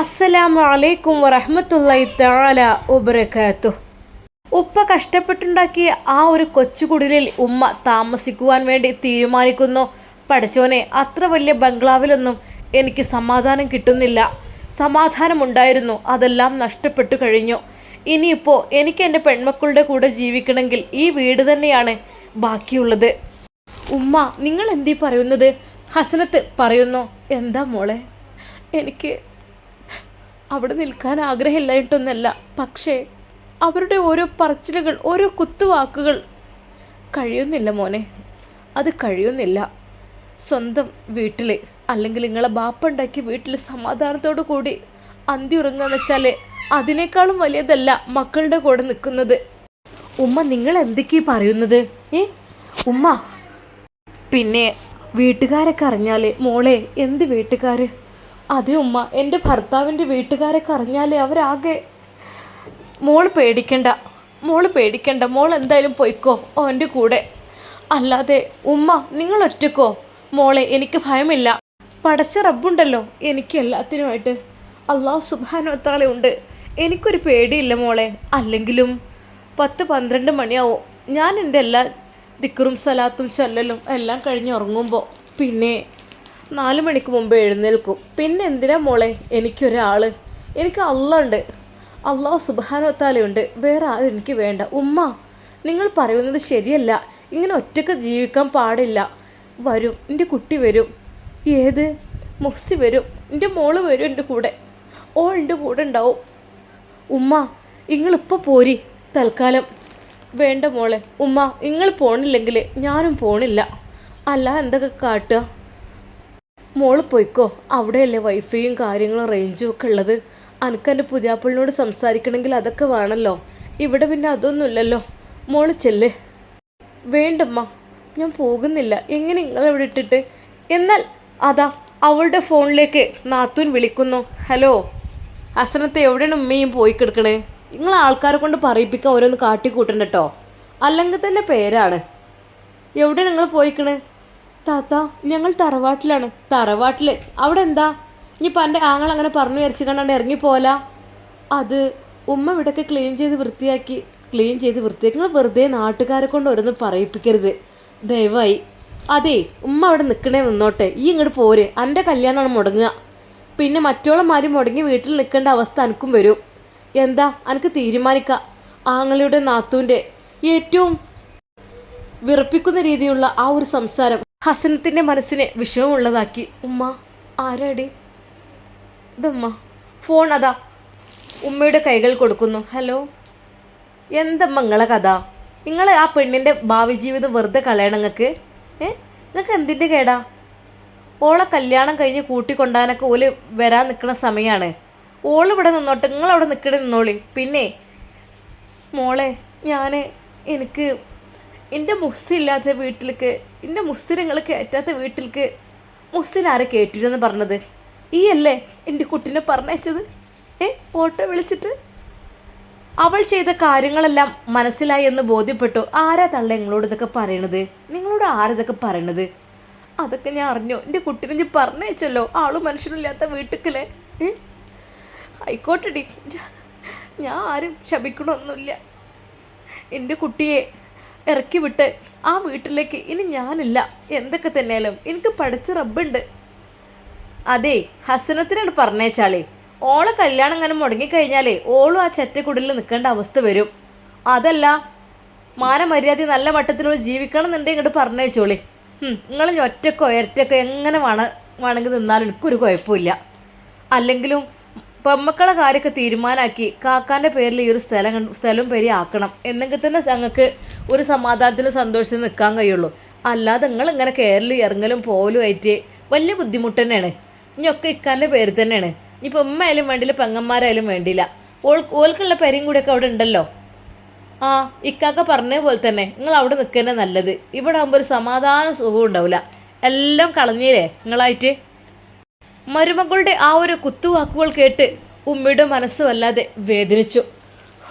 അസ്സലാമു അലൈക്കും വറഹ്മത്തുള്ളാഹി തആല വബറകാതുഹു. ഉപ്പ കഷ്ടപ്പെട്ടുണ്ടാക്കിയ ആ ഒരു കൊച്ചു കുടിലിൽ ഉമ്മ താമസിക്കുവാൻ വേണ്ടി തീരുമാനിക്കുന്നു. പഠിച്ചോനെ അത്ര വലിയ ബംഗ്ലാവിലൊന്നും എനിക്ക് സമാധാനം കിട്ടുന്നില്ല. സമാധാനമുണ്ടായിരുന്നു അതെല്ലാം നഷ്ടപ്പെട്ടു കഴിഞ്ഞു. ഇനിയിപ്പോൾ എനിക്ക് എന്റെ പെൺമക്കളുടെ കൂടെ ജീവിക്കണമെങ്കിൽ ഈ വീട് തന്നെയാണ് ബാക്കിയുള്ളത്. ഉമ്മ നിങ്ങൾ എന്തീ പറയുന്നത്? ഹസനത്ത് പറയുന്നു എന്താ മോളെ എനിക്ക് അവിടെ നിൽക്കാൻ ആഗ്രഹമില്ലായിട്ടൊന്നല്ല പക്ഷേ അവരുടെ ഓരോ പറച്ചിലുകൾ ഓരോ കുത്തുവാക്കുകൾ കഴിയുന്നില്ല മോനെ. അത് കഴിയുന്നില്ല. സ്വന്തം വീട്ടിൽ അല്ലെങ്കിൽ നിങ്ങളെ ബാപ്പ ഉണ്ടാക്കിയ വീട്ടിൽ സമാധാനത്തോടു കൂടി അന്തി ഉറങ്ങുക വെച്ചാൽ അതിനേക്കാളും വലിയതല്ല മക്കളുടെ കൂടെ നിൽക്കുന്നത്. ഉമ്മ നിങ്ങൾ എന്തൊക്കെയാ പറയുന്നത്? ഏ? ഉമ്മ. പിന്നെ വീട്ടുകാരൊക്കെ അറിഞ്ഞാൽ മോളെ എന്ത് വീട്ടുകാർ അതെ ഉമ്മ എന്റെ ഭർത്താവിന്റെ വീട്ടുകാരൊക്കെ അറിഞ്ഞാലേ അവരാകെ. മോൾ പേടിക്കണ്ട മോൾ പേടിക്കണ്ട മോൾ എന്തായാലും പോയിക്കോ ഓന്റെ കൂടെ. അല്ലാതെ ഉമ്മ നിങ്ങൾ ഒറ്റക്കോ? മോളെ എനിക്ക് ഭയമില്ല. പടച്ച റബ്ബുണ്ടല്ലോ എനിക്ക് എല്ലാത്തിനുമായിട്ട്. അള്ളാഹു സുബാനുവത്താലെ ഉണ്ട്. എനിക്കൊരു പേടിയില്ല മോളെ. അല്ലെങ്കിലും പത്ത് പന്ത്രണ്ട് മണിയാവും? ഞാൻ എന്റെ എല്ലാ ദിക്കറും സലാത്തും ചൊല്ലലും എല്ലാം കഴിഞ്ഞ് ഉറങ്ങുമ്പോൾ പിന്നെ നാല് മണിക്ക് മുമ്പ് എഴുന്നേൽക്കും. പിന്നെ എന്തിനാ മോളെ? എനിക്കൊരാൾ എനിക്ക് അള്ള ഉണ്ട് അള്ളാഹു സുബാനോത്താലയുണ്ട് വേറെ ആരും എനിക്ക് വേണ്ട. ഉമ്മ നിങ്ങൾ പറയുന്നത് ശരിയല്ല. ഇങ്ങനെ ഒറ്റയ്ക്ക് ജീവിക്കാൻ പാടില്ല. വരും. എന്റെ കുട്ടി വരും. ഏത്? മുസ്സി വരും. എന്റെ മോൾ വരും എന്റെ കൂടെ. ഓ എന്റെ കൂടെ ഉണ്ടാവും. ഉമ്മ നിങ്ങളിപ്പോൾ പോരി. തൽക്കാലം. വേണ്ട മോളെ. ഉമ്മ നിങ്ങൾ പോണില്ലെങ്കിൽ ഞാനും പോണില്ല. അല്ല എന്തൊക്കെ കാട്ടുക? മോൾ പോയിക്കോ. അവിടെയല്ലേ വൈഫൈയും കാര്യങ്ങളും റേഞ്ചും ഒക്കെ ഉള്ളത്. അനക്ക് എന്റെ പുതിയാപ്പിളിനോട് സംസാരിക്കണമെങ്കിൽ അതൊക്കെ വേണമല്ലോ ഇവിടെ പിന്നെ അതൊന്നുമില്ലല്ലോ. മോൾ ചെല്ല്. വേണ്ടമ്മ ഞാൻ പോകുന്നില്ല. എങ്ങനെ നിങ്ങളെവിടെ ഇട്ടിട്ട്? എന്നാൽ അതാ അവളുടെ ഫോണിലേക്ക് നാത്തൂൻ വിളിക്കുന്നു. ഹലോ ഹസനത്തെ എവിടെയാണ് ഉമ്മയും പോയി കിടക്കണേ? നിങ്ങൾ ആൾക്കാരെ കൊണ്ട് പറയിപ്പിക്കാൻ ഓരോന്ന് കാട്ടിക്കൂട്ടണ്ട കേട്ടോ അല്ലെങ്കിൽ തന്നെ പേരാണ്. എവിടെ നിങ്ങൾ പോയിക്കണേ? താത്ത ഞങ്ങൾ തറവാട്ടിലാണ്. തറവാട്ടിൽ അവിടെ എന്താ? ഇനിയിപ്പോൾ എന്റെ ആങ്ങൾ അങ്ങനെ പറഞ്ഞു വിചാരിച്ചു കണ്ടാണ്ട് ഇറങ്ങിപ്പോല അത് ഉമ്മ ഇവിടെയൊക്കെ ക്ലീൻ ചെയ്ത് വൃത്തിയാക്കി ക്ലീൻ ചെയ്ത് വൃത്തിയാക്കി. നിങ്ങൾ വെറുതെ നാട്ടുകാരെ കൊണ്ട് ഓരോന്ന് പറയിപ്പിക്കരുത്. ദയവായി. അതെ ഉമ്മ അവിടെ നിൽക്കണേ നിന്നോട്ടെ. ഈ ഇങ്ങോട്ട് പോര്. എന്റെ കല്യാണമാണ് മുടങ്ങുക. പിന്നെ മറ്റോളമാര് മുടങ്ങി വീട്ടിൽ നിൽക്കേണ്ട അവസ്ഥ എനിക്കും വരും. എന്താ? എനിക്ക് തീരുമാനിക്കാം. ആങ്ങളുടെ നാത്തൂന്റെ ഏറ്റവും വിറപ്പിക്കുന്ന രീതിയിലുള്ള ആ ഒരു സംസാരം. ഹസനത്തിന്റെ മനസ്സിനെ വിഷമമുള്ളതാക്കി. ഉമ്മ ആരാടി? ഇതമ്മ? ഫോൺ അതാ. ഉമ്മയുടെ കൈകൾ കൊടുക്കുന്നു. ഹലോ? എന്തമ്മ നിങ്ങളെ കഥ? നിങ്ങൾ ആ പെണ്ണിന്റെ ഭാവി ജീവിതം വെറുതെ കളയണം നിങ്ങൾക്ക് ഏ? നിങ്ങൾക്ക് എന്തിന്റെ കേടാ? ഓളെ കല്യാണം കഴിഞ്ഞ് കൂട്ടിക്കൊണ്ടാനൊക്കെ ഓൽ വരാൻ നിൽക്കുന്ന സമയമാണ് ഓളിവിടെ നിന്നോട്ടെ നിങ്ങളവിടെ നിൽക്കണേ നിന്നോളി. പിന്നെ മോളെ ഞാൻ എനിക്ക് എന്റെ മുസ്സില്ലാത്ത വീട്ടിലേക്ക് എന്റെ മുസ്സിനങ്ങൾ കയറ്റാത്ത വീട്ടിലേക്ക് മുസ്സിനാരെ കയറ്റില്ലെന്ന് പറഞ്ഞത്? ഈ അല്ലേ എന്റെ കുട്ടീനെ പറഞ്ഞയച്ചത്? ഏ ഓട്ടോ വിളിച്ചിട്ട്? അവൾ ചെയ്ത കാര്യങ്ങളെല്ലാം മനസ്സിലായി എന്ന് ബോധ്യപ്പെട്ടു. ആരാ തള്ള നിങ്ങളോട് ഇതൊക്കെ പറയണത്? നിങ്ങളോട് ആരിതൊക്കെ പറയണത്? അതൊക്കെ ഞാൻ അറിഞ്ഞു. എന്റെ കുട്ടീനെ ഞാൻ പറഞ്ഞയച്ചല്ലോ. ആളും മനുഷ്യനില്ലാത്ത വീട്ടിലേ ഏ? ആയിക്കോട്ടെടി. ഞാൻ ആരും ശപിക്കണമൊന്നുമില്ല എന്റെ കുട്ടിയെ ഇറക്കി വിട്ട് ആ വീട്ടിലേക്ക് ഇനി ഞാനില്ല. എന്തൊക്കെ തന്നെയാലും എനിക്ക് പഠിച്ച റബ്ബുണ്ട്. അതെ ഹസനത്തിനാണ് പറഞ്ഞേച്ചാളേ. ഓളെ കല്യാണം അങ്ങനെ മുടങ്ങിക്കഴിഞ്ഞാലേ ഓളും ആ ചെറ്റക്കുടിലിൽ നിൽക്കേണ്ട അവസ്ഥ വരും. അതല്ല മാനമര്യാദ നല്ല മട്ടത്തിലൂടെ ജീവിക്കണം എന്നുണ്ടെങ്കിൽ ഇങ്ങോട്ട് പറഞ്ഞേച്ചോളി നിങ്ങൾ ഒറ്റക്കോ ഇരറ്റക്കോ എങ്ങനെ വേണ വേണമെങ്കിൽ നിന്നാലും എനിക്കൊരു കുഴപ്പമില്ല. അല്ലെങ്കിലും പെമ്മക്കളെ കാര്യമൊക്കെ തീരുമാനമാക്കി കാക്കാന്റെ പേരിൽ ഈ ഒരു സ്ഥലം സ്ഥലം പേര് ആക്കണം എന്നെങ്കിൽ തന്നെ ഞങ്ങൾക്ക് ഒരു സമാധാനത്തിലും സന്തോഷത്തിലും നിൽക്കാൻ കഴിയുള്ളൂ. അല്ലാതെ നിങ്ങൾ ഇങ്ങനെ കയറലും ഇറങ്ങലും പോലും ആയിട്ട് വലിയ ബുദ്ധിമുട്ട് തന്നെയാണ്. ഇനിയൊക്കെ ഇക്കാന്റെ പേര് തന്നെയാണ്. ഇനിയിപ്പോൾ ഉമ്മ ആയാലും വേണ്ടില്ല പെങ്ങന്മാരായാലും വേണ്ടിയില്ല. ഓൾ ഓൾക്കുള്ള പേരും കൂടിയൊക്കെ അവിടെ ഉണ്ടല്ലോ. ആ ഇക്കാക്ക പറഞ്ഞ പോലെ തന്നെ നിങ്ങൾ അവിടെ നിൽക്കുന്നത് നല്ലത്. ഇവിടെ ആകുമ്പോൾ ഒരു സമാധാന സുഖവും ഉണ്ടാവില്ല എല്ലാം കളഞ്ഞില്ലേ നിങ്ങളായിട്ട്? മരുമകളുടെ ആ ഒരു കുത്തുവാക്കുകൾ കേട്ട് ഉമ്മയുടെ മനസ്സ് വല്ലാതെ വേദനിച്ചു.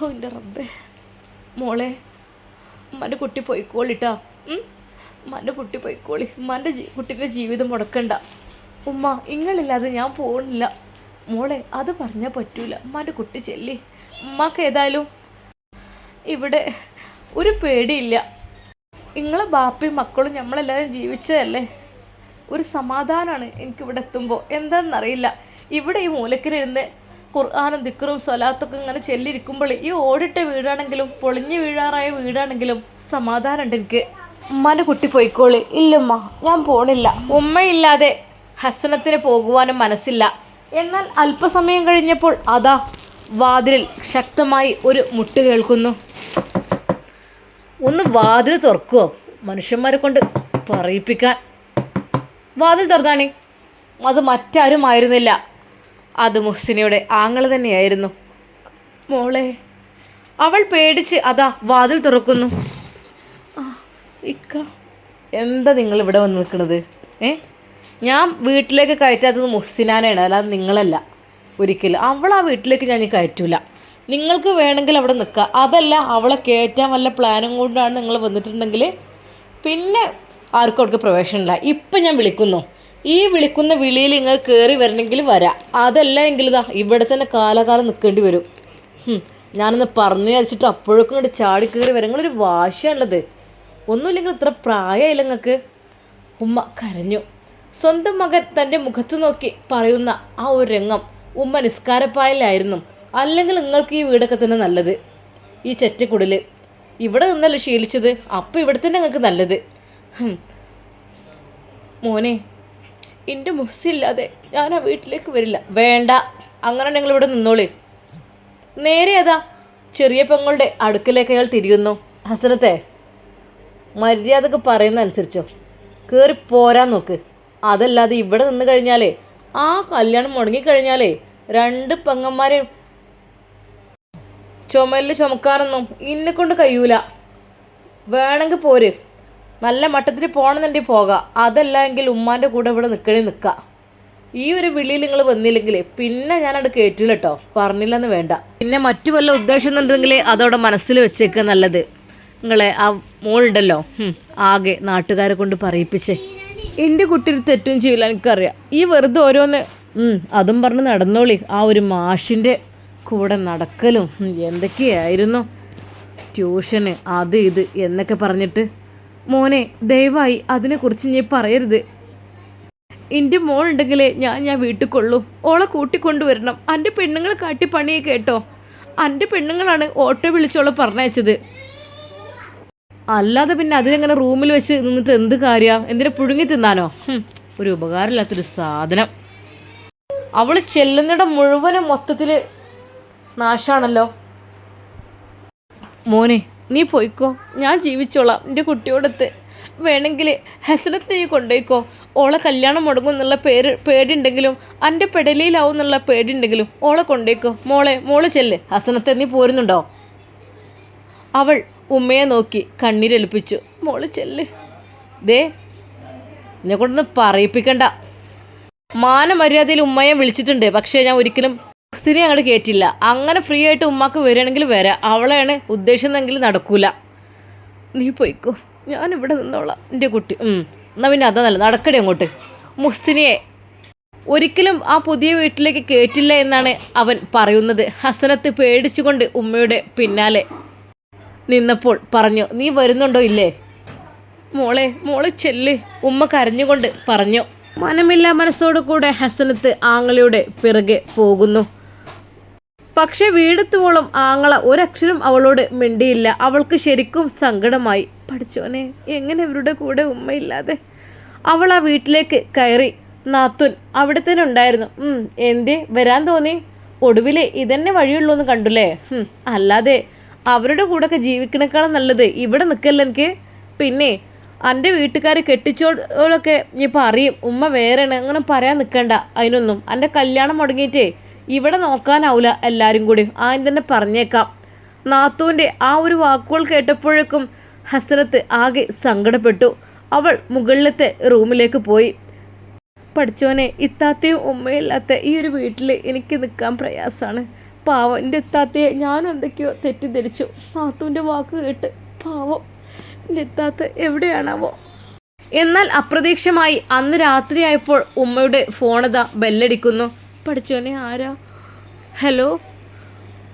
ഓ എന്റെ റബ്ബേ. മോളെ ഉമ്മാന്റെ കുട്ടി പോയിക്കോളിട്ടാ. ഉമ്മാന്റെ കുട്ടി പോയിക്കോളി. ജീ കുട്ടിന്റെ ജീവിതം മുടക്കണ്ട. ഉമ്മ ഇങ്ങളില്ലാതെ ഞാൻ പോകണില്ല മോളെ അത് പറഞ്ഞാൽ പറ്റൂല. ഉമ്മാന്റെ കുട്ടി ചെല്ലി. ഉമ്മക്ക് ഏതായാലും ഇവിടെ ഒരു പേടിയില്ല. നിങ്ങളെ ബാപ്പയും മക്കളും നമ്മളെല്ലാവരും ജീവിച്ചതല്ലേ? ഒരു സമാധാനമാണ് എനിക്കിവിടെ എത്തുമ്പോൾ. എന്താണെന്നറിയില്ല. ഇവിടെ ഈ മൂലക്കിലിരുന്ന് ഖുർആാനും ദിക്കറും സ്വലാത്തൊക്കെ ഇങ്ങനെ ചെല്ലിരിക്കുമ്പോൾ ഈ ഓടിട്ട വീടാണെങ്കിലും പൊളിഞ്ഞു വീഴാറായ വീടാണെങ്കിലും സമാധാനമുണ്ട് എനിക്ക്. ഉമ്മാന്റെ കുട്ടി പോയിക്കോളി. ഇല്ലമ്മ ഞാൻ പോണില്ല. ഉമ്മയില്ലാതെ ഹസനത്തിന് പോകുവാനും മനസ്സില്ല. എന്നാൽ അല്പസമയം കഴിഞ്ഞപ്പോൾ അതാ വാതിലിൽ ശക്തമായി ഒരു മുട്ട് കേൾക്കുന്നു. ഒന്ന് വാതിൽ തുറക്കുമോ മനുഷ്യന്മാരെ കൊണ്ട് പറയിപ്പിക്കാൻ. വാതിൽ തുറന്നാണി. അത് മറ്റാരും ആയിരുന്നില്ല. അത് മുഹ്സിനയുടെ ആങ്ങൾ തന്നെയായിരുന്നു. മോളെ അവൾ പേടിച്ച് അതാ വാതിൽ തുറക്കുന്നു. ഇക്ക എന്താ നിങ്ങൾ ഇവിടെ വന്ന് നിൽക്കുന്നത്? ഏ? ഞാൻ വീട്ടിലേക്ക് കയറ്റാത്തത് മുഹ്സിനാനാണ് അല്ലാതെ നിങ്ങളല്ല. ഒരിക്കലും. അവൾ ആ വീട്ടിലേക്ക് ഞാൻ കയറ്റൂല. നിങ്ങൾക്ക് വേണമെങ്കിൽ അവിടെ നിൽക്കുക അതല്ല അവളെ കയറ്റാൻ വല്ല പ്ലാനും കൊണ്ടാണ് നിങ്ങൾ വന്നിട്ടുണ്ടെങ്കിൽ. പിന്നെ ആർക്കും അവർക്ക് പ്രവേശനമില്ല ഇപ്പം ഞാൻ വിളിക്കുന്നു. ഈ വിളിക്കുന്ന വിളിയിൽ നിങ്ങൾ കയറി വരണമെങ്കിൽ വരാം. അതല്ല എങ്കിൽ ഇതാ ഇവിടെ തന്നെ കാലകാലം നിൽക്കേണ്ടി വരും. ഞാനൊന്ന് പറഞ്ഞു വിചാരിച്ചിട്ട് അപ്പോഴൊക്കെ ഇങ്ങോട്ട് ചാടി കയറി വരാം. നിങ്ങളൊരു വാശിയാണുള്ളത്. ഒന്നുമില്ലെങ്കിൽ ഇത്ര പ്രായമില്ല നിങ്ങൾക്ക്? ഉമ്മ കരഞ്ഞു. സ്വന്തം മകൻ തന്റെ മുഖത്ത് നോക്കി പറയുന്ന ആ ഒരു രംഗം ഉമ്മ നിസ്കാരപ്പായലായിരുന്നു അല്ലെങ്കിൽ നിങ്ങൾക്ക് ഈ വീടൊക്കെ തന്നെ നല്ലത്. ഈ ചെറ്റക്കുടൽ ഇവിടെ നിന്നല്ലേ ശീലിച്ചത്. അപ്പോൾ ഇവിടെ തന്നെ നിങ്ങൾക്ക് നല്ലത്. മോനെ എന്റെ മുസ്സില്ലാതെ ഞാൻ ആ വീട്ടിലേക്ക് വരില്ല. വേണ്ട അങ്ങനെ നിങ്ങൾ ഇവിടെ നിന്നോളി. നേരെ അതാ ചെറിയ പെങ്ങളുടെ അടുക്കലേക്ക് അയാൾ തിരിയുന്നു. ഹസനത്തെ മര്യാദയ്ക്ക് പറയുന്ന അനുസരിച്ചോ കയറി പോരാൻ നോക്ക്. അതല്ലാതെ ഇവിടെ നിന്ന് കഴിഞ്ഞാലേ ആ കല്യാണം മുടങ്ങിക്കഴിഞ്ഞാലേ രണ്ട് പെങ്ങന്മാരെ ചുമലിൽ ചുമക്കാനൊന്നും ഇന്നെ കൊണ്ട് കഴിയൂല. വേണമെങ്കിൽ പോര്. നല്ല മട്ടത്തിൽ പോകണമെന്നുണ്ടെങ്കിൽ പോകാം. അതല്ല എങ്കിൽ ഉമ്മാന്റെ കൂടെ ഇവിടെ നിൽക്കണേ നിൽക്കാം ഈ ഒരു വിളിയിൽ നിങ്ങൾ വന്നില്ലെങ്കിൽ പിന്നെ ഞാനത് കേട്ടില്ല കേട്ടോ പറഞ്ഞില്ലെന്ന് വേണ്ട. പിന്നെ മറ്റു വല്ല ഉദ്ദേശം എന്നുണ്ടെങ്കിൽ അതവിടെ മനസ്സിൽ വെച്ചേക്കുക നല്ലത്. നിങ്ങളെ ആ മോളുണ്ടല്ലോ ആകെ നാട്ടുകാരെ കൊണ്ട് പറയിപ്പിച്ചേ. എന്റെ കുട്ടിയിൽ തെറ്റും ചെയ്യില്ല എനിക്കറിയാം. ഈ വെറുതെ ഓരോന്ന് അതും പറഞ്ഞ് നടന്നോളി. ആ ഒരു മാഷിന്റെ കൂടെ നടക്കലും എന്തൊക്കെയായിരുന്നു? ട്യൂഷന് അത് ഇത് എന്നൊക്കെ പറഞ്ഞിട്ട് മോനെ ദയവായി അതിനെക്കുറിച്ച് നീ പറയരുത്. എന്റെ മോളുണ്ടെങ്കിലേ ഞാൻ ഞാൻ വീട്ടിൽ കൊള്ളൂ ഓളെ കൂട്ടിക്കൊണ്ടുവരണം. എന്റെ പെണ്ണുങ്ങൾ കാട്ടി പണിയെ കേട്ടോ. എന്റെ പെണ്ണുങ്ങളാണ് ഓട്ടോ വിളിച്ചോളെ പറഞ്ഞയച്ചത്. അല്ലാതെ പിന്നെ അതിനെങ്ങനെ റൂമിൽ വെച്ച് നിന്നിട്ട് എന്ത് കാര്യമാണ് എന്തിനാ പുഴുങ്ങി തിന്നാനോ? ഒരു ഉപകാരമില്ലാത്തൊരു സാധനം. അവൾ ചെല്ലുന്നിടം മുഴുവനും മൊത്തത്തിൽ നാശാണല്ലോ. മോനെ നീ പോയിക്കോ. ഞാൻ ജീവിച്ചോളാം. എന്റെ കുട്ടിയോടത്ത്. വേണമെങ്കിൽ ഹസനത്ത് നീ കൊണ്ടുപോയിക്കോ ഓളെ കല്യാണം മുടങ്ങും എന്നുള്ള പേര് പേടിയുണ്ടെങ്കിലും എന്റെ പെടലിയിലാവും എന്നുള്ള പേടിയുണ്ടെങ്കിലും ഓളെ കൊണ്ടുപോയിക്കോ മോളെ മോൾ ചെല്ല്. ഹസനത്തെ നീ പോരുന്നുണ്ടോ? അവൾ ഉമ്മയെ നോക്കി കണ്ണീരൊലിപ്പിച്ചു. മോൾ ചെല്ല്. ദേ എന്നെ കൊണ്ടൊന്ന് പറയിപ്പിക്കണ്ട. മാനമര്യാദയിൽ ഉമ്മയെ വിളിച്ചിട്ടുണ്ട്. പക്ഷേ ഞാൻ ഒരിക്കലും മുസ്ലിനെ അങ്ങോട്ട് കയറ്റില്ല അങ്ങനെ ഫ്രീ ആയിട്ട് ഉമ്മാക്ക് വരികയാണെങ്കിൽ വരാം. അവളെയാണ് ഉദ്ദേശിച്ചതെങ്കിൽ നടക്കൂല. നീ പോയിക്കോ. ഞാൻ ഇവിടെ നിന്നോളാം. എന്റെ കുട്ടി. എന്നാൽ എന്നാ പിന്നെ അതാ നല്ല നടക്കണേ അങ്ങോട്ട്. മുസ്തിനിയെ. ഒരിക്കലും ആ പുതിയ വീട്ടിലേക്ക് കയറ്റില്ല എന്നാണ് അവൻ പറയുന്നത്. ഹസനത്ത് പേടിച്ചുകൊണ്ട് ഉമ്മയുടെ പിന്നാലെ നിന്നപ്പോൾ പറഞ്ഞു നീ വരുന്നുണ്ടോ ഇല്ലേ? മോളെ മോളെ ചെല്ല് ഉമ്മ കരഞ്ഞുകൊണ്ട് പറഞ്ഞു. മനമില്ല മനസ്സോടു കൂടെ ഹസനത്ത് ആങ്ങളിയുടെ പിറകെ പോകുന്നു. പക്ഷെ വീടെത്തുവോളം ആങ്ങള ഒരക്ഷരം അവളോട് മിണ്ടിയില്ല. അവൾക്ക് ശരിക്കും സങ്കടമായി. പഠിച്ചോനെ എങ്ങനെ ഇവരുടെ കൂടെ ഉമ്മയില്ലാതെ? അവൾ ആ വീട്ടിലേക്ക് കയറി. നാത്തുൻ അവിടെ തന്നെ ഉണ്ടായിരുന്നു. എന്തേ വരാൻ തോന്നി? ഒടുവിലെ ഇതന്നെ വഴിയുള്ളൂ എന്ന് കണ്ടുല്ലേ? അല്ലാതെ അവരുടെ കൂടെയൊക്കെ ജീവിക്കണേക്കാളും നല്ലത് ഇവിടെ നിൽക്കല്ല എനിക്ക്. പിന്നെ എന്റെ വീട്ടുകാർ കെട്ടിച്ചോളൊക്കെ ഇനിയിപ്പോൾ അറിയും. ഉമ്മ വേറെയാണ് അങ്ങനെ പറയാൻ നിൽക്കണ്ട അതിനൊന്നും. എന്റെ കല്യാണം മുടങ്ങിയിട്ടേ ഇവിടെ നോക്കാനാവില്ല എല്ലാവരും കൂടി. ആദ്യം തന്നെ പറഞ്ഞേക്കാം. നാത്തൂന്റെ ആ ഒരു വാക്കുകൾ കേട്ടപ്പോഴേക്കും ഹസനത്ത് ആകെ സങ്കടപ്പെട്ടു. അവൾ മുകളിലത്തെ റൂമിലേക്ക് പോയി. പഠിച്ചോനെ ഇത്താത്തയും ഉമ്മയില്ലാത്ത ഈ ഒരു വീട്ടിൽ എനിക്ക് നിൽക്കാൻ പ്രയാസമാണ്. പാവം എന്റെ ഇത്താത്തയെ ഞാനും എന്തൊക്കെയോ തെറ്റിദ്ധരിച്ചു. നാത്തൂന്റെ വാക്ക് കേട്ട് പാവം എന്റെ ഇത്താത്ത എവിടെയാണാവോ? എന്നാൽ അപ്രതീക്ഷമായി അന്ന് രാത്രിയായപ്പോൾ ഉമ്മയുടെ ഫോണത ബെല്ലടിക്കുന്നു. പഠിച്ചോനെ ആരാ? ഹലോ?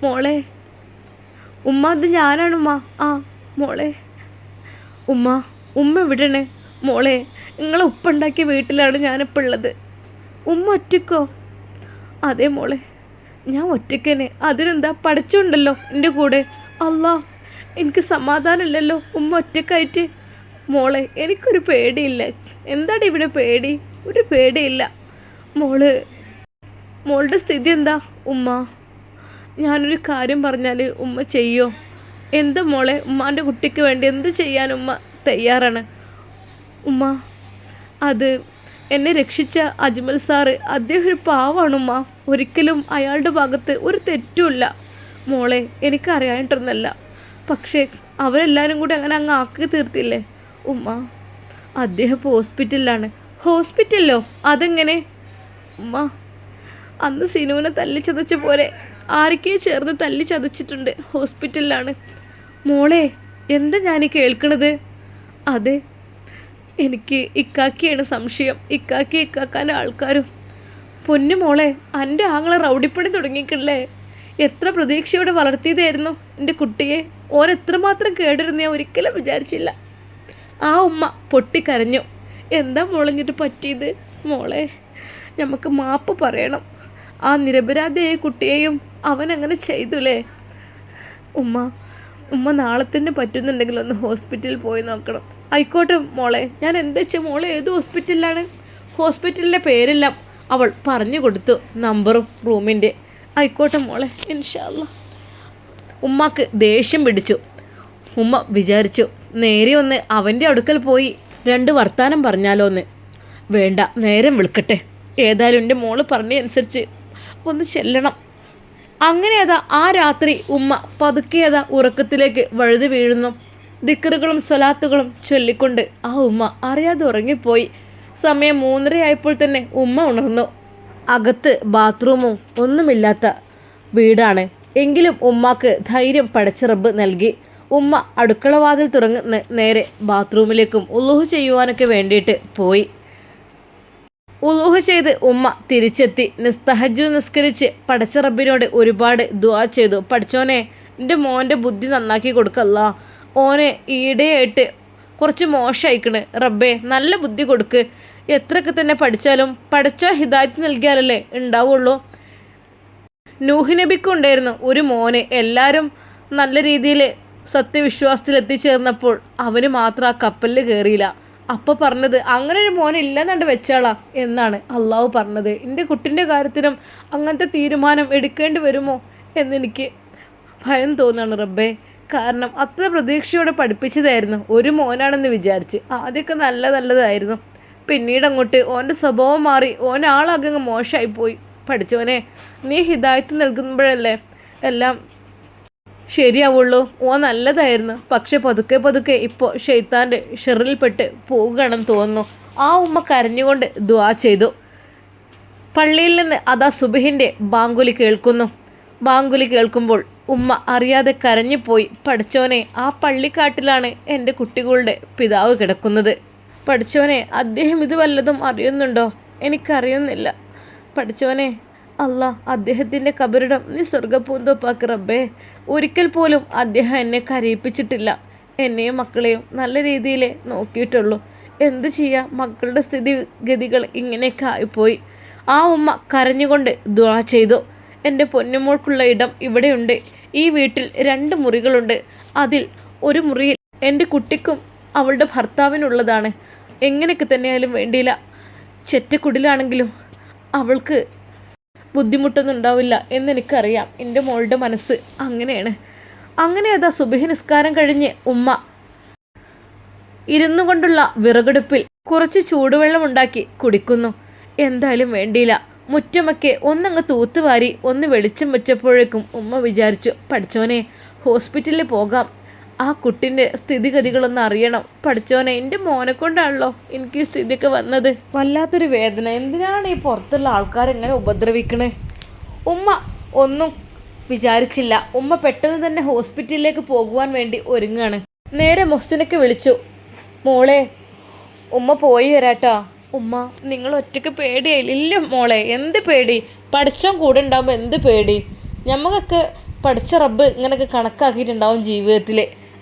മോളെ? ഉമ്മ അത് ഞാനാണ് ഉമ്മ. ആ മോളെ. ഉമ്മ ഉമ്മ എവിടെയാണ്? മോളെ നിങ്ങളെ ഉപ്പുണ്ടാക്കിയ വീട്ടിലാണ് ഞാനിപ്പോൾ ഉള്ളത്. ഉമ്മ ഒറ്റക്കോ? അതെ മോളെ. ഞാൻ ഒറ്റക്കനെ അതിനെന്താ? പഠിച്ചുണ്ടല്ലോ എന്റെ കൂടെ. അല്ലാ എനിക്ക് സമാധാനമില്ലല്ലോ. ഉമ്മ ഒറ്റക്കായിട്ട്. മോളെ എനിക്കൊരു പേടിയില്ല. എന്താണ് ഇവിടെ പേടി? ഒരു പേടിയില്ല. മോൾ മോളുടെ സ്ഥിതി എന്താ? ഉമ്മ ഞാനൊരു കാര്യം പറഞ്ഞാൽ ഉമ്മ ചെയ്യോ? എന്താ മോളെ ഉമ്മാന്റെ കുട്ടിക്ക് വേണ്ടി എന്ത് ചെയ്യാൻ ഉമ്മ തയ്യാറാണ്? ഉമ്മ അത് എന്നെ രക്ഷിച്ച അജ്മൽ സാറ് അദ്ദേഹം ഒരു പാവാണ് ഉമ്മ. ഒരിക്കലും അയാളുടെ ഭാഗത്ത് ഒരു തെറ്റുമില്ല മോളെ എനിക്കറിയായിട്ടൊന്നല്ല പക്ഷേ അവരെല്ലാവരും കൂടി അങ്ങനെ അങ്ങ് ആക്കി തീർത്തില്ലേ? ഉമ്മ അദ്ദേഹം ഇപ്പോൾ ഹോസ്പിറ്റലിലാണ്. ഹോസ്പിറ്റലിലോ? അതെങ്ങനെ? ഉമ്മ അന്ന് സിനുവിനെ തല്ലി ചതച്ച പോലെ ആരൊക്കെയോ ചേർന്ന് തല്ലി ചതച്ചിട്ടുണ്ട് ഹോസ്പിറ്റലിലാണ്. മോളെ എന്താ ഞാൻ കേൾക്കണത്? അതെ എനിക്ക് ഇക്കാക്കിയാണ് സംശയം. ഇക്കാക്കി ഇക്കാക്കാന്റെ ആൾക്കാരും. പൊന്നു മോളെ എന്റെ ആങ്ങളെ റൗഡിപ്പണി തുടങ്ങിയിട്ടില്ലേ? എത്ര പ്രതീക്ഷയോടെ വളർത്തിയതായിരുന്നു എന്റെ കുട്ടിയെ. ഓൻ എത്രമാത്രം കേടരുന്ന് ഞാൻ ഒരിക്കലും വിചാരിച്ചില്ല. ആ ഉമ്മ പൊട്ടിക്കരഞ്ഞു. എന്താ മുളഞ്ഞിട്ട് പറ്റിയത്? മോളെ നമുക്ക് മാപ്പ് പറയണം. ആ നിരപരാധിയായ കുട്ടിയെയും അവൻ അങ്ങനെ ചെയ്തുലേ? ഉമ്മ ഉമ്മ നാളെ തന്നെ പറ്റുന്നുണ്ടെങ്കിൽ ഒന്ന് ഹോസ്പിറ്റലിൽ പോയി നോക്കണം. ആയിക്കോട്ടെ മോളെ ഞാൻ എന്താ വെച്ചാൽ മോളെ ഏത് ഹോസ്പിറ്റലിലാണ്? ഹോസ്പിറ്റലിന്റെ പേരെല്ലാം അവൾ പറഞ്ഞു കൊടുത്തു നമ്പറും റൂമിന്റെ ആയിക്കോട്ടെ മോളെ ഇൻഷാല്ല ഉമ്മാക്ക് ദേഷ്യം പിടിച്ചു. ഉമ്മ വിചാരിച്ചു നേരെ ഒന്ന് അവന്റെ അടുക്കൽ പോയി രണ്ട് വർത്താനം പറഞ്ഞാലോ എന്ന് വേണ്ട നേരം വിളിക്കട്ടെ. ഏതായാലും എന്റെ മോൾ പറഞ്ഞതനുസരിച്ച് ഒന്ന് ചെല്ലണം. അങ്ങനെ അതാ ആ രാത്രി ഉമ്മ പതുക്കെ അതാ ഉറക്കത്തിലേക്ക് വഴുതി വീഴുന്നു. ദിക്കറുകളും സ്വലാത്തുകളും ചൊല്ലിക്കൊണ്ട് ആ ഉമ്മ അറിയാതെ ഉറങ്ങിപ്പോയി. സമയം മൂന്നരയായപ്പോൾ തന്നെ ഉമ്മ ഉണർന്നു. അകത്ത് ബാത്റൂമും ഒന്നുമില്ലാത്ത വീടാണ്. എങ്കിലും ഉമ്മാക്ക് ധൈര്യം പടച്ചിറബ് നൽകി. ഉമ്മ അടുക്കളവാതിൽ തുറന്ന് നേരെ ബാത്റൂമിലേക്കും ഉള്ളുഹു ചെയ്യുവാനൊക്കെ വേണ്ടിയിട്ട് പോയി. ഉലൂഹ ചെയ്ത് ഉമ്മ തിരിച്ചെത്തി. നിസ്തഹജു നിസ്കരിച്ച് പടച്ച റബ്ബിനോട് ഒരുപാട് ദുവാ ചെയ്തു. പഠിച്ചോനെ എന്റെ മോന്റെ ബുദ്ധി നന്നാക്കി കൊടുക്കല്ല ഓനെ ഈടെയായിട്ട് കുറച്ച് മോശമായിക്കണ് റബ്ബേ നല്ല ബുദ്ധി കൊടുക്ക്. എത്രയൊക്കെ തന്നെ പഠിച്ചാലും പഠിച്ച ഹിദായത്ത് നൽകിയാലല്ലേ ഉണ്ടാവുള്ളൂ നൂഹ് ഉണ്ടായിരുന്നു ഒരു മോന്. എല്ലാവരും നല്ല രീതിയിൽ സത്യവിശ്വാസത്തിൽ എത്തിച്ചേർന്നപ്പോൾ അവന് മാത്രം ആ കപ്പലിൽ കയറിയില്ല അപ്പോൾ പറഞ്ഞത് അങ്ങനെ ഒരു മോനെ ഇല്ലെന്നുണ്ട് വെച്ചാളാ എന്നാണ് അള്ളാഹു പറഞ്ഞത്. എന്റെ കുട്ടിന്റെ കാര്യത്തിനും അങ്ങനത്തെ തീരുമാനം എടുക്കേണ്ടി വരുമോ? എന്നെനിക്ക് ഭയം തോന്നുകയാണ് റബ്ബേ. കാരണം അത്ര പ്രതീക്ഷയോടെ പഠിപ്പിച്ചതായിരുന്നു. ഒരു മോനാണെന്ന് വിചാരിച്ച്. ആദ്യമൊക്കെ നല്ല നല്ലതായിരുന്നു. പിന്നീട് അങ്ങോട്ട് ഓന്റെ സ്വഭാവം മാറി ഓൻ ആളാകെ മോശമായി പോയി പഠിച്ചവനെ നീ ഹിദായത്ത് നൽകുമ്പോഴല്ലേ എല്ലാം ശരിയാവുള്ളൂ. ഓ നല്ലതായിരുന്നു. പക്ഷെ പതുക്കെ പതുക്കെ ഇപ്പോൾ ഷെയ്ത്താന്റെ ഷെറിൽപ്പെട്ട് പോകുകയാണെന്ന് തോന്നുന്നു. ആ ഉമ്മ കരഞ്ഞുകൊണ്ട് ദുവാ ചെയ്തു. പള്ളിയിൽ നിന്ന് അതാ സുബഹിന്റെ ബാങ്കുലി കേൾക്കുന്നു. ബാങ്കുലി കേൾക്കുമ്പോൾ ഉമ്മ അറിയാതെ കരഞ്ഞുപോയി. പഠിച്ചവനെ ആ പള്ളിക്കാട്ടിലാണ് എന്റെ കുട്ടികളുടെ പിതാവ് കിടക്കുന്നത്. പഠിച്ചവനെ അദ്ദേഹം ഇത് വല്ലതും അറിയുന്നുണ്ടോ? എനിക്കറിയുന്നില്ല. പഠിച്ചോനെ അല്ല അദ്ദേഹത്തിന്റെ കബറിടം നീ സ്വർഗപ്പൂന്തോപ്പാക്ക് റബ്ബേ. ഒരിക്കൽ പോലും അദ്ദേഹം എന്നെ കരയിപ്പിച്ചിട്ടില്ല. എന്നെയും മക്കളെയും നല്ല രീതിയിൽ നോക്കിയിട്ടുള്ളൂ. എന്തു ചെയ്യാം? മക്കളുടെ സ്ഥിതിഗതികൾ ഇങ്ങനെയൊക്കെ ആയിപ്പോയി. ആ ഉമ്മ കരഞ്ഞുകൊണ്ട് ദ്വാ ചെയ്തു. എന്റെ പൊന്നുമോൾക്കുള്ള ഇടം ഇവിടെയുണ്ട്. ഈ വീട്ടിൽ രണ്ട് മുറികളുണ്ട്. അതിൽ ഒരു മുറിയിൽ എന്റെ കുട്ടിക്കും അവളുടെ ഭർത്താവിനുള്ളതാണ്. എങ്ങനെയൊക്കെ തന്നെയാലും വേണ്ടിയില്ല. ചെറ്റക്കുടിലാണെങ്കിലും അവൾക്ക് ബുദ്ധിമുട്ടൊന്നും ഉണ്ടാവില്ല എന്നെനിക്കറിയാം. എന്റെ മോളുടെ മനസ്സ് അങ്ങനെയാണ്. അങ്ങനെ അതാ സുബഹി നിസ്കാരം കഴിഞ്ഞ് ഉമ്മ ഇരുന്നു കൊണ്ടുള്ള വിറകെടുപ്പിൽ കുറച്ച് ചൂടുവെള്ളം ഉണ്ടാക്കി കുടിക്കുന്നു. എന്തായാലും വേണ്ടിയില്ല. മുറ്റമൊക്കെ ഒന്നങ്ങ് തൂത്തുവാരി ഒന്ന് വെളിച്ചം വെച്ചപ്പോഴേക്കും ഉമ്മ വിചാരിച്ചു പഠിച്ചോനെ ഹോസ്പിറ്റലിൽ പോകാം. ആ കുട്ടിന്റെ സ്ഥിതിഗതികളൊന്ന് അറിയണം. പഠിച്ചോനെ എന്റെ മോനെ കൊണ്ടാണല്ലോ എനിക്ക് ഈ സ്ഥിതിയൊക്കെ വന്നത്? വല്ലാത്തൊരു വേദന. എന്തിനാണ് ഈ പുറത്തുള്ള ആൾക്കാർ എങ്ങനെ ഉപദ്രവിക്കണേ? ഉമ്മ ഒന്നും വിചാരിച്ചില്ല. ഉമ്മ പെട്ടെന്ന് തന്നെ ഹോസ്പിറ്റലിലേക്ക് പോകുവാൻ വേണ്ടി ഒരുങ്ങാണ്. നേരെ മൊസ്സിനൊക്കെ വിളിച്ചു. മോളെ ഉമ്മ പോയി വരാട്ടോ. ഉമ്മ നിങ്ങൾ ഒറ്റയ്ക്ക് പേടിയായില്ല. ഇല്ല മോളെ എന്ത് പേടി? പഠിച്ചോൻ കൂടെ ഉണ്ടാകുമ്പോൾ എന്ത് പേടി? ഞമ്മക്കൊക്കെ പഠിച്ച റബ്ബ് ഇങ്ങനെയൊക്കെ കണക്കാക്കിയിട്ടുണ്ടാവും ജീവിതത്തിൽ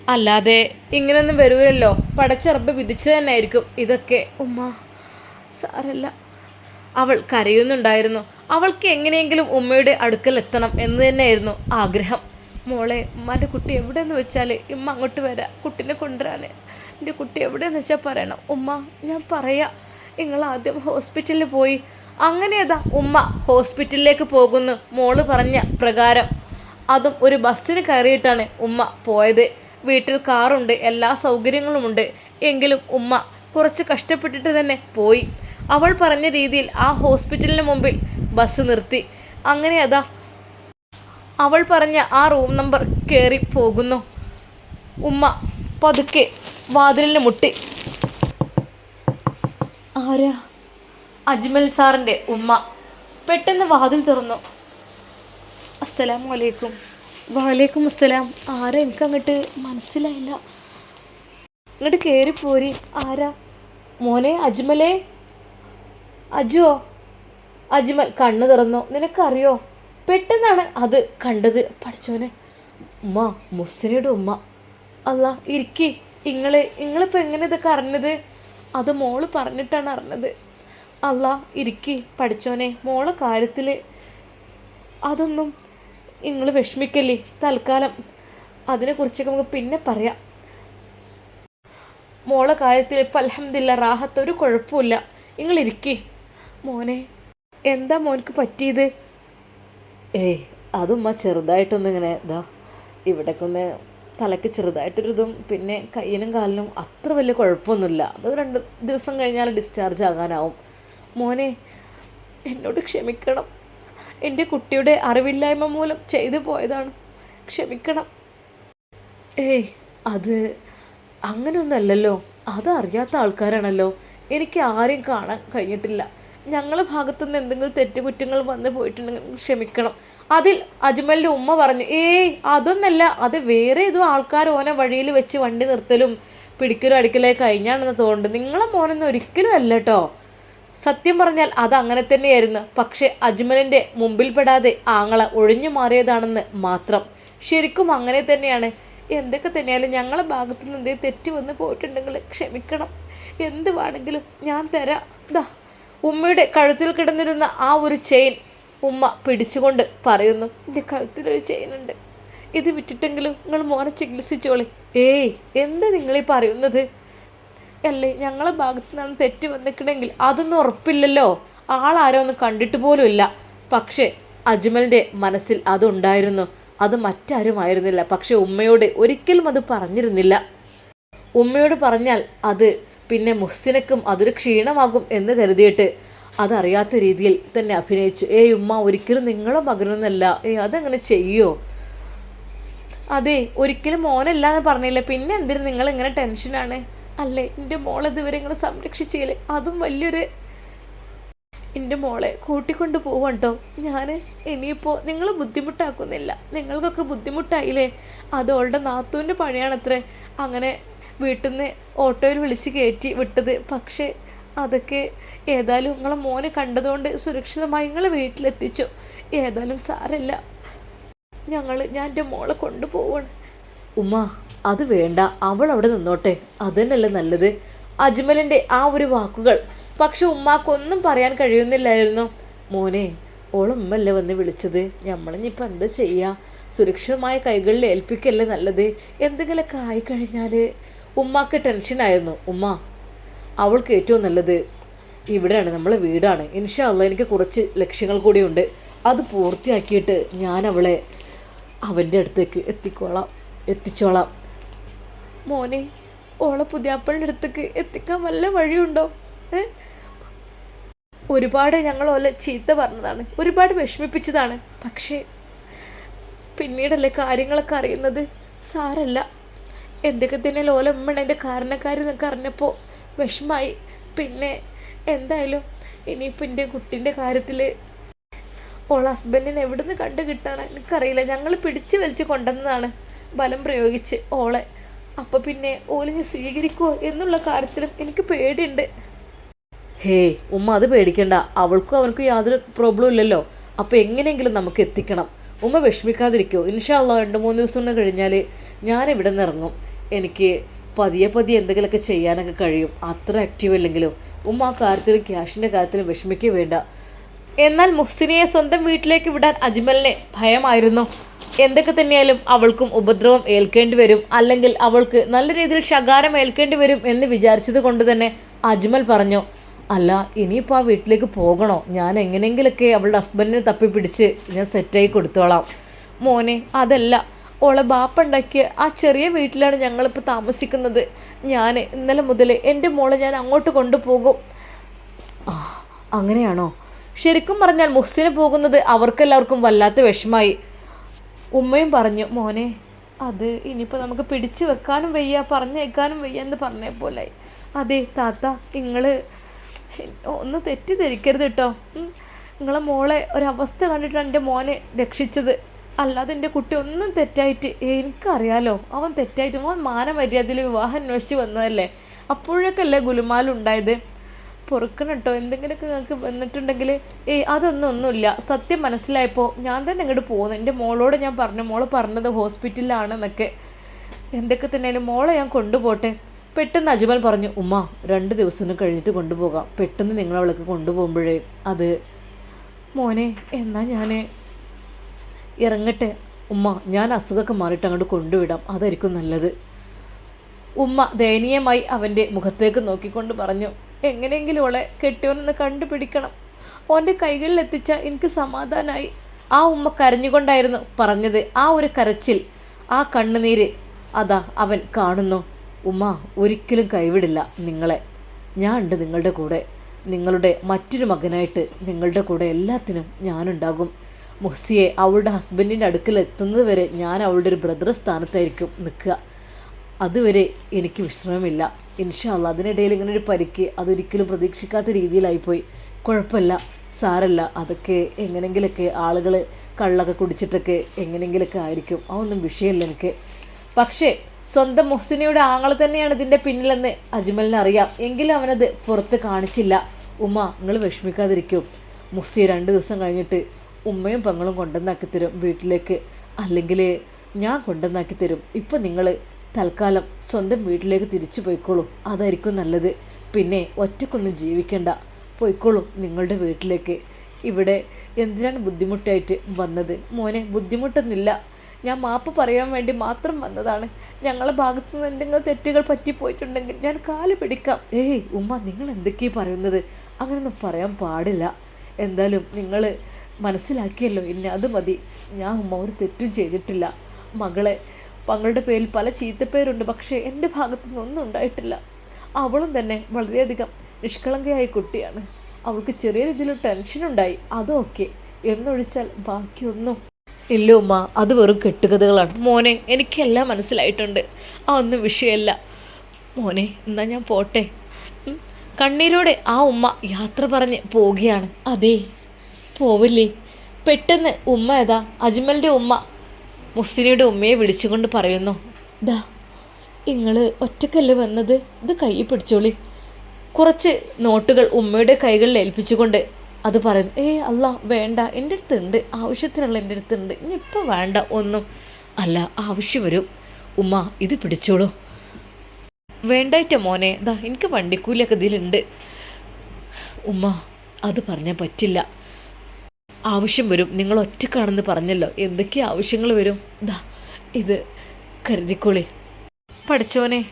അല്ലാതെ ഇങ്ങനൊന്നും വരൂലല്ലോ. പടച്ചറബ് വിധിച്ചു തന്നെ ആയിരിക്കും ഇതൊക്കെ. ഉമ്മ സാരല്ല അവൾ കരയുന്നുണ്ടായിരുന്നു. അവൾക്ക് എങ്ങനെയെങ്കിലും ഉമ്മയുടെ അടുക്കൽ എത്തണം എന്ന് തന്നെയായിരുന്നു ആഗ്രഹം. മോളെ ഉമ്മാന്റെ കുട്ടി എവിടെയെന്ന് വെച്ചാൽ ഉമ്മ അങ്ങോട്ട് വരാം. കുട്ടീനെ കൊണ്ടുവരാൻ എന്റെ കുട്ടി എവിടെയെന്ന് വെച്ചാൽ പറയണം. ഉമ്മ ഞാൻ പറയാം. നിങ്ങൾ ആദ്യം ഹോസ്പിറ്റലിൽ പോയി. അങ്ങനെ അതാ ഉമ്മ ഹോസ്പിറ്റലിലേക്ക് പോകുന്നു. മോൾ പറഞ്ഞ പ്രകാരം. അതും ഒരു ബസ്സിന് കയറിയിട്ടാണ് ഉമ്മ പോയത്. വീട്ടിൽ കാറുണ്ട് എല്ലാ സൗകര്യങ്ങളുമുണ്ട്. എങ്കിലും ഉമ്മ കുറച്ച് കഷ്ടപ്പെട്ടിട്ട് തന്നെ പോയി. അവൾ പറഞ്ഞ രീതിയിൽ ആ ഹോസ്പിറ്റലിന് മുമ്പിൽ ബസ് നിർത്തി. അങ്ങനെ അതാ അവൾ പറഞ്ഞ ആ റൂം നമ്പർ കയറി പോകുന്നു. ഉമ്മ പതുക്കെ വാതിലിന് മുട്ടി. ആരാ? അജ്മൽ സാറിന്റെ ഉമ്മ. പെട്ടെന്ന് വാതിൽ തുറന്നു. അസ്സലാമു അലൈക്കും. വാലേക്കും അസ്സലാം. ആരാ എനിക്ക് അങ്ങോട്ട് മനസ്സിലായില്ല. ഇങ്ങോട്ട് കയറി പോരി. ആരാ? മോനെ അജ്മലേ? അജുവോ? അജ്മൽ കണ്ണു തുറന്നു. നിനക്കറിയോ? പെട്ടെന്നാണ് അത് കണ്ടത്. പഠിച്ചോനെ ഉമ്മ മുസ്ലിയുടെ ഉമ്മ. അല്ല ഇരിക്കി. ഇങ്ങൾ ഇങ്ങളിപ്പോൾ എങ്ങനെ ഇതൊക്കെ അറിഞ്ഞത്? അത് മോൾ പറഞ്ഞിട്ടാണ് അറിഞ്ഞത്. അല്ല ഇരിക്കി പഠിച്ചോനെ മോളെ കാര്യത്തിൽ അതൊന്നും നിങ്ങൾ വിഷമിക്കല്ലേ? തൽക്കാലം അതിനെക്കുറിച്ചൊക്കെ നമുക്ക് പിന്നെ പറയാം. മോളെ കാര്യത്തിൽ ഇപ്പം അലഹമില്ല റാഹത്ത് ഒരു കുഴപ്പമില്ല നിങ്ങൾ ഇരിക്കേ. മോനെ എന്താ മോനക്ക് പറ്റിയത്? ഏയ് അതുമ്മ ചെറുതായിട്ടൊന്ന് ഇങ്ങനെ ഇതാ ഇവിടേക്കൊന്ന് തലക്ക് ചെറുതായിട്ടൊരിതും പിന്നെ കയ്യിനും കാലിനും അത്ര വലിയ കുഴപ്പമൊന്നുമില്ല. അത് രണ്ട് ദിവസം കഴിഞ്ഞാൽ ഡിസ്ചാർജ് ആകാനാവും. മോനെ എന്നോട് ക്ഷമിക്കണം. എന്റെ കുട്ടിയുടെ അറിവില്ലായ്മ മൂലം ചെയ്തു പോയതാണ്. ക്ഷമിക്കണം. ഏയ് അത് അങ്ങനെയൊന്നല്ലല്ലോ. അതറിയാത്ത ആൾക്കാരാണല്ലോ. എനിക്ക് ആരെയും കാണാൻ കഴിഞ്ഞിട്ടില്ല. ഞങ്ങളെ ഭാഗത്തുനിന്ന് എന്തെങ്കിലും തെറ്റുകുറ്റങ്ങൾ വന്നു പോയിട്ടുണ്ടെങ്കിൽ ക്ഷമിക്കണം. അതിൽ അജ്മലിന്റെ ഉമ്മ പറഞ്ഞു ഏയ് അതൊന്നല്ല. അത് വേറെ ഏതോ ആൾക്കാർ ഓനെ വഴിയിൽ വെച്ച് വണ്ടി നിർത്തലും പിടിക്കലും അടിക്കലേ കഴിഞ്ഞാണെന്ന് തോന്നുന്നുണ്ട്. നിങ്ങളെ മോനൊന്നും ഒരിക്കലും അല്ല കേട്ടോ സത്യം പറഞ്ഞാൽ അത് അങ്ങനെ തന്നെയായിരുന്നു. പക്ഷെ അജ്മലിന്റെ മുമ്പിൽപ്പെടാതെ ആങ്ങള ഒഴിഞ്ഞു മാറിയതാണെന്ന് മാത്രം. ശരിക്കും അങ്ങനെ തന്നെയാണ്. എന്തൊക്കെ തന്നെയാലും ഞങ്ങളെ ഭാഗത്തു നിന്ന് എന്തെങ്കിലും തെറ്റ് വന്ന് പോയിട്ടുണ്ടെങ്കിൽ ക്ഷമിക്കണം. എന്ത് വേണമെങ്കിലും ഞാൻ തരാം. ഉമ്മയുടെ കഴുത്തിൽ കിടന്നിരുന്ന ആ ഒരു ചെയിൻ ഉമ്മ പിടിച്ചുകൊണ്ട് പറയുന്നു. എന്റെ കഴുത്തിലൊരു ചെയിൻ ഉണ്ട് ഇത് വിറ്റിട്ടെങ്കിലും നിങ്ങൾ മോനെ ചികിത്സിച്ചോളി. ഏയ് എന്താ നിങ്ങളീ പറയുന്നത്? അല്ലേ? ഞങ്ങളെ ഭാഗത്തു നിന്നാണ് തെറ്റ് വന്നിക്കണമെങ്കിൽ അതൊന്നും ഉറപ്പില്ലല്ലോ. ആളാരോ ഒന്നും കണ്ടിട്ട് പോലും ഇല്ല. പക്ഷേ അജ്മലിന്റെ മനസ്സിൽ അതുണ്ടായിരുന്നു. അത് മറ്റാരും മറ്റാരുമായിരുന്നില്ല പക്ഷേ ഉമ്മയോട് ഒരിക്കലും അത് പറഞ്ഞിരുന്നില്ല. ഉമ്മയോട് പറഞ്ഞാൽ അത് പിന്നെ മുഹ്സിനക്കും അതൊരു ക്ഷീണമാകും എന്ന് കരുതിയിട്ട് അതറിയാത്ത രീതിയിൽ തന്നെ അഭിനയിച്ചു. ഏയ് ഉമ്മ ഒരിക്കലും നിങ്ങളെ മകനൊന്നല്ല. ഏയ് അതങ്ങനെ ചെയ്യോ? അതെ ഒരിക്കലും മോനല്ല എന്ന് പറഞ്ഞില്ല. പിന്നെ എന്തിനു? നിങ്ങൾ ഇങ്ങനെ ടെൻഷനാണ്. അല്ലേ? എന്റെ മോളെ വിവരങ്ങൾ സംരക്ഷിച്ചില്ലേ അതും വലിയൊരു എന്റെ മോളെ കൂട്ടിക്കൊണ്ട് പോവണ്ടോ ഞാൻ ഇനിയിപ്പോൾ നിങ്ങൾ ബുദ്ധിമുട്ടാക്കുന്നില്ല. നിങ്ങൾക്കൊക്കെ ബുദ്ധിമുട്ടായില്ലേ? അത് അവളുടെ നാത്തൂന്റെ പണിയാണത്രേ. അങ്ങനെ വീട്ടിൽ നിന്ന് ഓട്ടോയിൽ വിളിച്ച് കയറ്റി വിട്ടത്. പക്ഷേ അതൊക്കെ ഏതായാലും നിങ്ങളെ മോനെ കണ്ടതുകൊണ്ട് സുരക്ഷിതമായി നിങ്ങളെ വീട്ടിലെത്തിച്ചു. ഏതായാലും സാരല്ല. ഞങ്ങൾ ഞാൻ എന്റെ മോളെ കൊണ്ടുപോവാണ്. ഉമ്മ. അത് വേണ്ട അവൾ അവിടെ നിന്നോട്ടെ. അതന്നല്ലേ നല്ലത്. അജ്മലിന്റെ ആ ഒരു വാക്കുകൾ പക്ഷെ ഉമ്മാക്കൊന്നും പറയാൻ കഴിയുന്നില്ലായിരുന്നു. മോനെ ഓളുമ്മല്ലേ വന്ന് വിളിച്ചത്? നമ്മളിനിപ്പോൾ എന്താ ചെയ്യുക സുരക്ഷിതമായ കൈകളിൽ ഏൽപ്പിക്കല്ലേ നല്ലത്? എന്തെങ്കിലുമൊക്കെ ആയിക്കഴിഞ്ഞാൽ ഉമ്മാക്ക് ടെൻഷനായിരുന്നു ഉമ്മ അവൾക്ക് ഏറ്റവും നല്ലത് ഇവിടെയാണ് നമ്മളെ വീടാണ്. ഇൻഷാ അല്ല എനിക്ക് കുറച്ച് ലക്ഷ്യങ്ങൾ കൂടിയുണ്ട്. അത് പൂർത്തിയാക്കിയിട്ട് ഞാൻ അവളെ അവന്റെ അടുത്തേക്ക് എത്തിക്കോളാം എത്തിച്ചോളാം. മോനെ ഓളെ പുതിയാപ്പളിന്റെ അടുത്തേക്ക് എത്തിക്കാൻ വല്ല വഴിയുണ്ടോ? ഏ? ഒരുപാട് ഞങ്ങൾ ഓലെ ചീത്ത പറഞ്ഞതാണ് ഒരുപാട് വിഷമിപ്പിച്ചതാണ്. പക്ഷേ പിന്നീടല്ലേ കാര്യങ്ങളൊക്കെ അറിയുന്നത്? സാരല്ല. എന്തൊക്കെ തന്നെ ലോലമ്മണ് എന്റെ കാരണക്കാർ എന്നൊക്കെ അറിഞ്ഞപ്പോൾ വിഷമായി. പിന്നെ എന്തായാലും ഇനിയിപ്പോൾ എന്റെ കുട്ടീന്റെ കാര്യത്തിൽ ഓൾ ഹസ്ബൻഡിനെ എവിടെ നിന്ന് കണ്ടു കിട്ടാനാണ് എനിക്കറിയില്ല. ഞങ്ങൾ പിടിച്ചു വലിച്ച് കൊണ്ടുവന്നതാണ് ബലം പ്രയോഗിച്ച് ഓളെ. അപ്പോൾ പിന്നെ ഓലിനെ സ്വീകരിക്കുമോ എന്നുള്ള കാര്യത്തിലും എനിക്ക് പേടിയുണ്ട്. ഹേ ഉമ്മ അത് പേടിക്കണ്ട. അവൾക്കും അവനക്കും യാതൊരു പ്രോബ്ലം ഇല്ലല്ലോ. അപ്പോൾ എങ്ങനെയെങ്കിലും നമുക്ക് എത്തിക്കണം. ഉമ്മ വിഷമിക്കാതിരിക്കോ. ഇൻഷാല്ല രണ്ട് മൂന്ന് ദിവസം കൊണ്ട് കഴിഞ്ഞാൽ ഞാൻ ഇവിടെ നിന്ന് ഇറങ്ങും. എനിക്ക് പതിയെ പതിയെ എന്തെങ്കിലുമൊക്കെ ചെയ്യാനൊക്കെ കഴിയും. അത്ര ആക്റ്റീവ് അല്ലെങ്കിലും. ഉമ്മ ആ കാര്യത്തിൽ ക്യാഷിന്റെ കാര്യത്തിൽ വിഷമിക്കുക വേണ്ട. എന്നാൽ മുഹ്സിനിയെ സ്വന്തം വീട്ടിലേക്ക് വിടാൻ അജ്മലിനെ ഭയമായിരുന്നു. എന്തൊക്കെ തന്നെയാലും അവൾക്കും ഉപദ്രവം ഏൽക്കേണ്ടി വരും. അല്ലെങ്കിൽ അവൾക്ക് നല്ല രീതിയിൽ ശകാരം ഏൽക്കേണ്ടി വരും എന്ന് വിചാരിച്ചത് കൊണ്ട് തന്നെ അജ്മൽ പറഞ്ഞു അല്ല ഇനിയിപ്പോൾ ആ വീട്ടിലേക്ക് പോകണോ? ഞാൻ എങ്ങനെയെങ്കിലൊക്കെ അവളുടെ ഹസ്ബൻഡിനെ തപ്പിപ്പിടിച്ച് ഞാൻ സെറ്റായി കൊടുത്തോളാം. മോനെ അതല്ല. ഓളെ ബാപ്പ ഉണ്ടാക്കിയ ആ ചെറിയ വീട്ടിലാണ് ഞങ്ങളിപ്പോൾ താമസിക്കുന്നത്. ഞാൻ ഇന്നലെ മുതൽ എന്റെ മോളെ ഞാൻ അങ്ങോട്ട് കൊണ്ടുപോകും. അങ്ങനെയാണോ? ശരിക്കും പറഞ്ഞാൽ മുഹ്സിന് പോകുന്നത് അവർക്കെല്ലാവർക്കും വല്ലാത്ത വിഷമായി. ഉമ്മയും പറഞ്ഞു മോനെ അത് ഇനിയിപ്പോൾ നമുക്ക് പിടിച്ചു വെക്കാനും വയ്യ പറഞ്ഞേക്കാനും വയ്യ എന്ന് പറഞ്ഞ പോലെ അതെ താത്ത നിങ്ങൾ ഒന്ന് തെറ്റിദ്ധരിക്കരുത് കേട്ടോ നിങ്ങളെ മോളെ ഒരവസ്ഥ കണ്ടിട്ടാണ് എന്റെ മോനെ രക്ഷിച്ചത്. അല്ലാതെ എന്റെ കുട്ടി ഒന്നും തെറ്റായിട്ട് എനിക്കറിയാലോ അവൻ തെറ്റായിട്ട് അവൻ മാനമര്യാദയിൽ വിവാഹം അന്വേഷിച്ച് വന്നതല്ലേ? അപ്പോഴൊക്കെ അല്ലേ ഗുലുമാലുണ്ടായത്? പൊറുക്കണം കേട്ടോ എന്തെങ്കിലുമൊക്കെ നിങ്ങൾക്ക് വന്നിട്ടുണ്ടെങ്കിൽ ഏയ് അതൊന്നും ഒന്നുമില്ല സത്യം മനസ്സിലായപ്പോൾ ഞാൻ തന്നെ ഇങ്ങോട്ട് പോകുന്നു എന്റെ മോളോട് ഞാൻ പറഞ്ഞു മോൾ പറഞ്ഞത് ഹോസ്പിറ്റലിലാണെന്നൊക്കെ. എന്തൊക്കെ തന്നെയാലും മോളെ ഞാൻ കൊണ്ടുപോട്ടെ. പെട്ടെന്ന് അജ്മൽ പറഞ്ഞു ഉമ്മ രണ്ട് ദിവസം കഴിഞ്ഞിട്ട് കൊണ്ടുപോകാം. പെട്ടെന്ന് നിങ്ങൾ അവൾക്ക് കൊണ്ടുപോകുമ്പോഴേ അത് മോനെ എന്നാ ഞാൻ ഇറങ്ങട്ടെ. ഉമ്മ ഞാൻ അസുഖമൊക്കെ മാറിയിട്ട് അങ്ങോട്ട് കൊണ്ടുവിടാം. അതായിരിക്കും നല്ലത്. ഉമ്മ ദയനീയമായി അവന്റെ മുഖത്തേക്ക് നോക്കിക്കൊണ്ട് പറഞ്ഞു എങ്ങനെയെങ്കിലും അവളെ കെട്ടിയോനൊന്ന് കണ്ടുപിടിക്കണം. ഓന്റെ കൈകളിൽ എത്തിച്ച എനിക്ക് സമാധാനമായി ആ ഉമ്മ കരഞ്ഞുകൊണ്ടായിരുന്നു പറഞ്ഞത്. ആ ഒരു കരച്ചിൽ ആ കണ്ണുനീര് അതാ അവൻ കാണുന്നു. ഉമ്മ ഒരിക്കലും കൈവിടില്ല നിങ്ങളെ. ഞാൻ ഉണ്ട് നിങ്ങളുടെ കൂടെ. നിങ്ങളുടെ മറ്റൊരു മകനായിട്ട് നിങ്ങളുടെ കൂടെ എല്ലാത്തിനും ഞാനുണ്ടാകും. മുഹ്സിയെ അവളുടെ ഹസ്ബൻഡിന്റെ അടുക്കൽ എത്തുന്നത് വരെ ഞാൻ അവളുടെ ഒരു ബ്രദർ സ്ഥാനത്തായിരിക്കും നിൽക്കുക. അതുവരെ എനിക്ക് വിശ്രമമില്ല. ഇൻഷാല്ല അതിനിടയിൽ ഇങ്ങനെ ഒരു പരിക്ക് അതൊരിക്കലും പ്രതീക്ഷിക്കാത്ത രീതിയിലായിപ്പോയി. കുഴപ്പമില്ല സാരല്ല. അതൊക്കെ എങ്ങനെങ്കിലൊക്കെ ആളുകൾ കള്ളൊക്കെ കുടിച്ചിട്ടൊക്കെ എങ്ങനെങ്കിലൊക്കെ ആയിരിക്കും. അതൊന്നും വിഷയമല്ല എനിക്ക്. പക്ഷേ സ്വന്തം മുഹ്സിനയുടെ ആങ്ങൾ തന്നെയാണ് ഇതിന്റെ പിന്നിലെന്ന് അജ്മലിന് അറിയാം. എങ്കിലും അവനത് പുറത്ത് കാണിച്ചില്ല. ഉമ്മ നിങ്ങൾ വിഷമിക്കാതിരിക്കും. മുസ്സി രണ്ട് ദിവസം കഴിഞ്ഞിട്ട് ഉമ്മയും പെങ്ങളും കൊണ്ടുവന്നാക്കി തരും വീട്ടിലേക്ക്. അല്ലെങ്കിൽ ഞാൻ കൊണ്ടുവന്നാക്കി തരും ഇപ്പം നിങ്ങൾ തൽക്കാലം സ്വന്തം വീട്ടിലേക്ക് തിരിച്ചു പോയിക്കോളൂ. അതായിരിക്കും നല്ലത്. പിന്നെ ഒറ്റക്കൊന്നും ജീവിക്കണ്ട. പോയിക്കോളൂ നിങ്ങളുടെ വീട്ടിലേക്ക്. ഇവിടെ എന്തിനാണ് ബുദ്ധിമുട്ടായിട്ട് വന്നത്? മോനെ ബുദ്ധിമുട്ടൊന്നുമില്ല. ഞാൻ മാപ്പ് പറയാൻ വേണ്ടി മാത്രം വന്നതാണ്. ഞങ്ങളെ ഭാഗത്തു നിന്ന് എന്തെങ്കിലും തെറ്റുകൾ പറ്റിപ്പോയിട്ടുണ്ടെങ്കിൽ ഞാൻ കാൽ പിടിക്കാം. ഏയ് ഉമ്മ നിങ്ങൾ എന്തൊക്കെയാണ് പറയുന്നത്? അങ്ങനെയൊന്നും പറയാൻ പാടില്ല. എന്തായാലും നിങ്ങൾ മനസ്സിലാക്കിയല്ലോ എന്നെ അത് മതി. ഞാൻ ഉമ്മ ഒരു തെറ്റും ചെയ്തിട്ടില്ല. മകളെ മകളുടെ പേരിൽ പല ചീത്തപ്പേരുണ്ട് പക്ഷേ എന്റെ ഭാഗത്തു നിന്നൊന്നും ഉണ്ടായിട്ടില്ല. അവളും തന്നെ വളരെയധികം നിഷ്കളങ്കയായ കുട്ടിയാണ്. അവൾക്ക് ചെറിയ രീതിയിൽ ടെൻഷനുണ്ടായി അതൊക്കെ എന്നൊഴിച്ചാൽ ബാക്കിയൊന്നും ഇല്ല ഉമ്മ. അത് വെറും കെട്ടുകഥകളാണ്. മോനെ എനിക്കെല്ലാം മനസ്സിലായിട്ടുണ്ട്. ആ ഒന്നും വിഷയമല്ല മോനെ എന്നാ ഞാൻ പോട്ടെ. കണ്ണീരോടെ ആ ഉമ്മ യാത്ര പറഞ്ഞ് പോവുകയാണ്. അതെ പോവില്ലേ? പെട്ടെന്ന് ഉമ്മ ഏതാ? അജ്മലിന്റെ ഉമ്മ മുസ്ലിയുടെ ഉമ്മയെ വിളിച്ചുകൊണ്ട് പറയുന്നു. ദാ നിങ്ങൾ ഒറ്റക്കല്ലേ വന്നത്? ഇത് കൈ പിടിച്ചോളി. കുറച്ച് നോട്ടുകൾ ഉമ്മയുടെ കൈകളിൽ ഏൽപ്പിച്ചുകൊണ്ട് അത് പറയുന്നു. ഏ അല്ല വേണ്ട. എന്റെ അടുത്തുണ്ട്. ആവശ്യത്തിനുള്ള എന്റെ അടുത്തുണ്ട്. ഇനി ഇപ്പോൾ വേണ്ട ഒന്നും. അല്ല ആവശ്യം വരും. ഉമ്മ ഇത് പിടിച്ചോളൂ. വേണ്ടായിട്ട മോനെ. ദാ എനിക്ക് വണ്ടിക്കൂലിയൊക്കെ ഇതിലുണ്ട്. ഉമ്മ അത് പറഞ്ഞാൽ പറ്റില്ല. ആവശ്യം വരും. നിങ്ങൾ ഒറ്റക്കാണെന്ന് പറഞ്ഞല്ലോ. എന്തൊക്കെ ആവശ്യങ്ങൾ വരും? ദാ ഇത് കരുതിക്കോളി. പഠിച്ചോനെ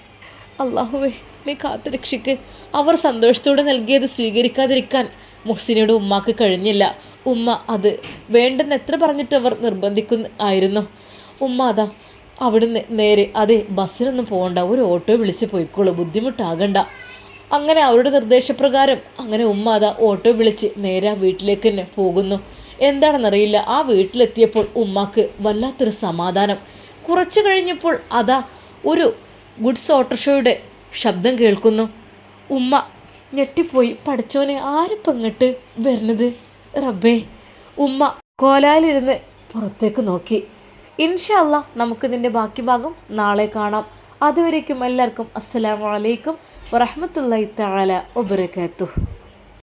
അള്ളാഹുവേ നീ കാത്തുരക്ഷിക്ക്. അവർ സന്തോഷത്തോടെ നൽകിയത് സ്വീകരിക്കാതിരിക്കാൻ മുഹ്സിനയുടെ ഉമ്മാക്ക് കഴിഞ്ഞില്ല. ഉമ്മ അത് വേണ്ടെന്ന് എത്ര പറഞ്ഞിട്ട് അവർ നിർബന്ധിക്കുന്ന ആയിരുന്നു. ഉമ്മ അതാ അവിടുന്ന് നേരെ അതെ ബസ്സിനൊന്നും പോകണ്ട. ഒരു ഓട്ടോ വിളിച്ച് പോയിക്കോളൂ. ബുദ്ധിമുട്ടാകണ്ട. അങ്ങനെ അവരുടെ നിർദ്ദേശപ്രകാരം അങ്ങനെ ഉമ്മ അതാ ഓട്ടോ വിളിച്ച് നേരെ വീട്ടിലേക്ക് തന്നെ പോകുന്നു. എന്താണെന്നറിയില്ല. ആ വീട്ടിലെത്തിയപ്പോൾ ഉമ്മാക്ക് വല്ലാത്തൊരു സമാധാനം. കുറച്ച് കഴിഞ്ഞപ്പോൾ അതാ ഒരു ഗുഡ്സ് ഓട്ടോഷോയുടെ ശബ്ദം കേൾക്കുന്നു. ഉമ്മ ഞെട്ടിപ്പോയി. പഠിച്ചോനെ ആരിപ്പം ഇങ്ങോട്ട് വരുന്നത് റബ്ബേ. ഉമ്മ കോലാലിരുന്ന് പുറത്തേക്ക് നോക്കി. ഇൻഷല്ല നമുക്കിതിന്റെ ബാക്കി ഭാഗം നാളെ കാണാം. അതുവരേക്കും എല്ലാവർക്കും അസ്സലാമലൈക്കും വറഹമത്തല്ലാ തആല വബറകാതുഹു.